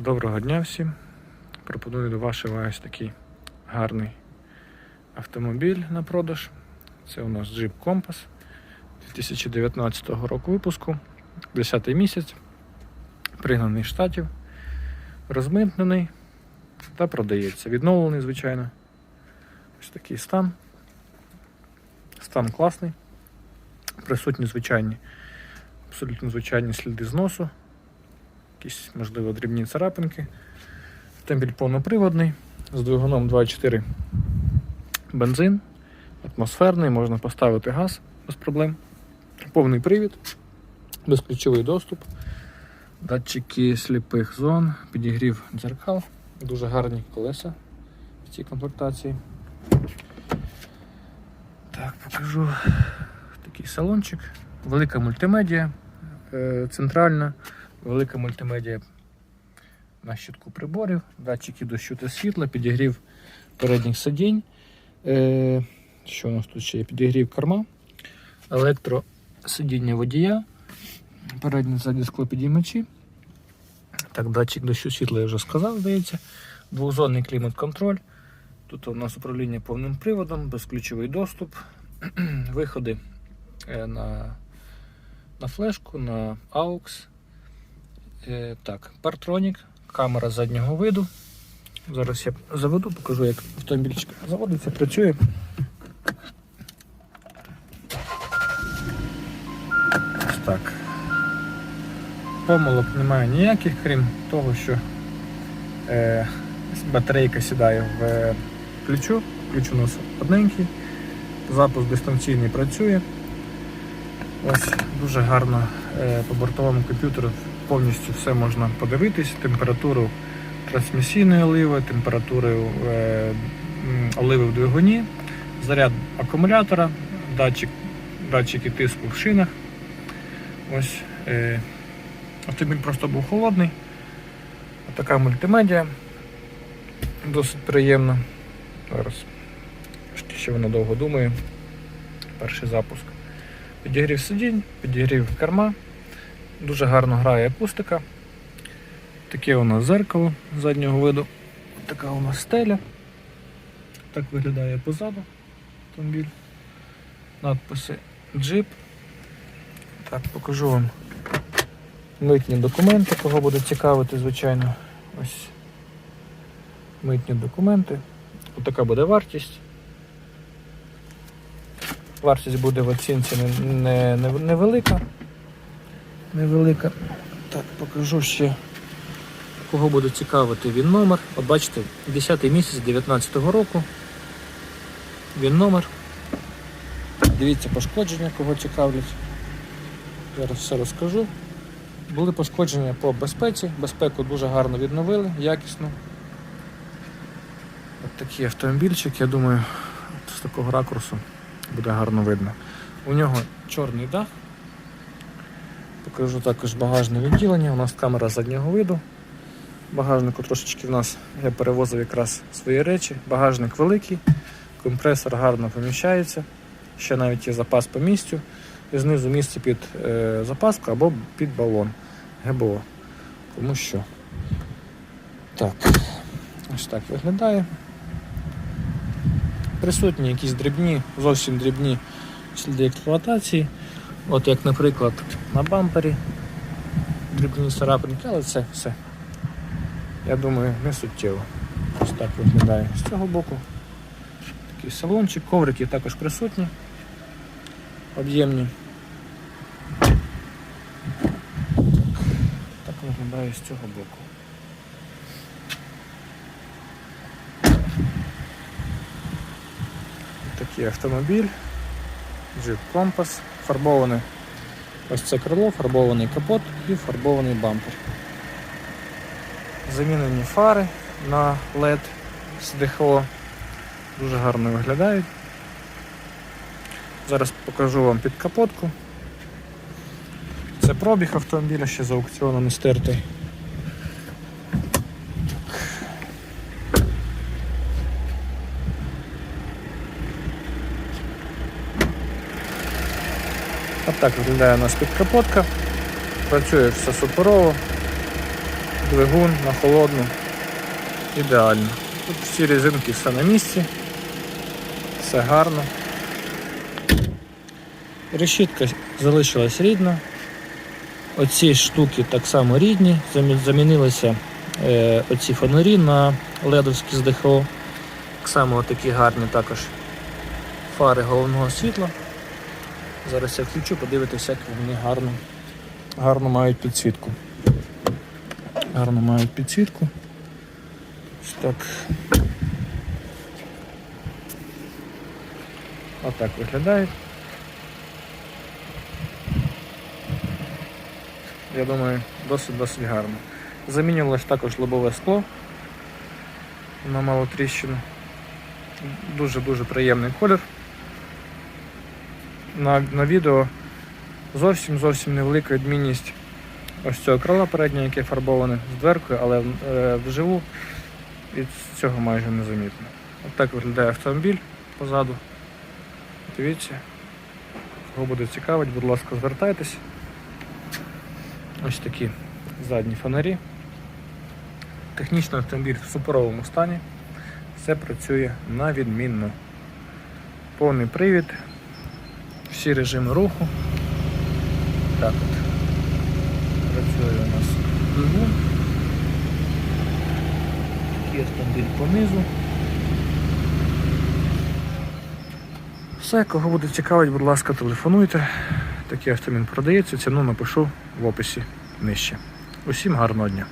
Доброго дня всім. Пропоную до вашої уваги такий гарний автомобіль на продаж. Це у нас Jeep Compass 2019 року випуску, 10 місяць, пригнаний з штатів, розмитнений та продається. Відновлений, звичайно. Ось такий стан. Стан класний. Присутні звичайні, абсолютно звичайні сліди зносу якісь, можливо, дрібні царапинки. Автомобіль повноприводний, з двигуном 2.4 бензин, атмосферний, можна поставити газ без проблем. Повний привід, безключовий доступ, датчики сліпих зон, підігрів дзеркал, дуже гарні колеса в цій комплектації. Так, покажу такий салончик, велика мультимедіа, е, центральна велика мультимедіа на щитку приборів, датчики дощу та світла, підігрів передніх сидінь. Е, що у нас тут ще є? Підігрів керма, електросидіння водія, передні задні склопідіймачі. Так, датчик дощу світла я вже сказав, здається. Двохзонний клімат-контроль. Тут у нас управління повним приводом, безключовий доступ, виходи е, на, на флешку, на AUX. Е, так, Partronix, камера заднього виду. Зараз я заведу, покажу, як автомобільчик заводиться, працює. Ось так. Помилок немає ніяких, крім того, що е, батарейка сідає в е, ключу. Ключ у нас одненький, запуск дистанційний працює. Ось дуже гарно е, по бортовому комп'ютеру повністю все можна подивитись, температуру трансмісійної оливи, температуру е, оливи в двигуні, заряд акумулятора, датчик, датчики тиску в шинах. Ось е, автомобіль просто був холодний. Така мультимедіа. Досить приємно. Зараз ще вона довго думає. Перший запуск. Підігрів сидінь, підігрів керма. Дуже гарно грає акустика. Таке у нас зеркало заднього виду. Така у нас стеля. Так виглядає позаду автомобіль. Надписи Jeep. Так, покажу вам митні документи, кого буде цікавити, звичайно. Ось митні документи. Отака буде вартість. Вартість буде в оцінці не, не, не, невелика. Так, покажу ще, кого буде цікавити він номер. От бачите, 10 місяць 2019 року. Він номер. Дивіться пошкодження, кого цікавлять. Зараз все розкажу. Були пошкодження по безпеці. Безпеку дуже гарно відновили, якісно. От такий автомобільчик, я думаю, з такого ракурсу буде гарно видно. У нього чорний дах. Покажу також багажне відділення. У нас камера заднього виду. Багажнику трошечки в нас я перевозив якраз свої речі. Багажник великий, компресор гарно поміщається. Ще навіть є запас по місцю. І знизу місце під е, запаску або під балон ГБО. Кому що. Так, ось так виглядає. Присутні якісь дрібні, зовсім дрібні сліди експлуатації. От як, наприклад, на бампері дрібні царапинки, але це все. Я думаю, не суттєво. Ось так виглядає з цього боку. Такий салончик, коврики також присутні, об'ємні. Так виглядає з цього боку. Такий автомобіль. Jeep Compass, фарбоване ось це крило, фарбований капот і фарбований бампер. Замінені фари на LED з ДХО. Дуже гарно виглядають. Зараз покажу вам під капотку. Це пробіг автомобіля ще з аукціону стертий. От так виглядає у нас підкапотка. Працює все суперово. двигун на холодну. Ідеально. Тут всі резинки все на місці. Все гарно. Решітка залишилась рідна. Оці штуки так само рідні. Замінилися е, оці фонарі на ледовські з ДХО. Так само такі гарні також фари головного світла. Зараз я включу, подивитися, як вони гарно, гарно мають підсвітку. Гарно мають підсвітку. Так. Отак виглядають. Я думаю, досить-досить гарно. Замінювалось також лобове скло. Воно мало тріщину. Дуже-дуже приємний колір. На, на відео зовсім зовсім невелика відмінність ось цього крила переднього, яке фарбоване з дверкою, але е, вживу від цього майже не замітно. От так виглядає автомобіль позаду. Дивіться. Кого буде цікавить, будь ласка, звертайтесь. Ось такі задні фонарі. Технічний автомобіль в суперовому стані. Все працює на відмінно. Повний привід, всі режими руху. Так от. Працює у нас двигун. Такий автомобіль понизу. Все, кого буде цікавить, будь ласка, телефонуйте. Такий автомобіль продається, ціну напишу в описі нижче. Усім гарного дня!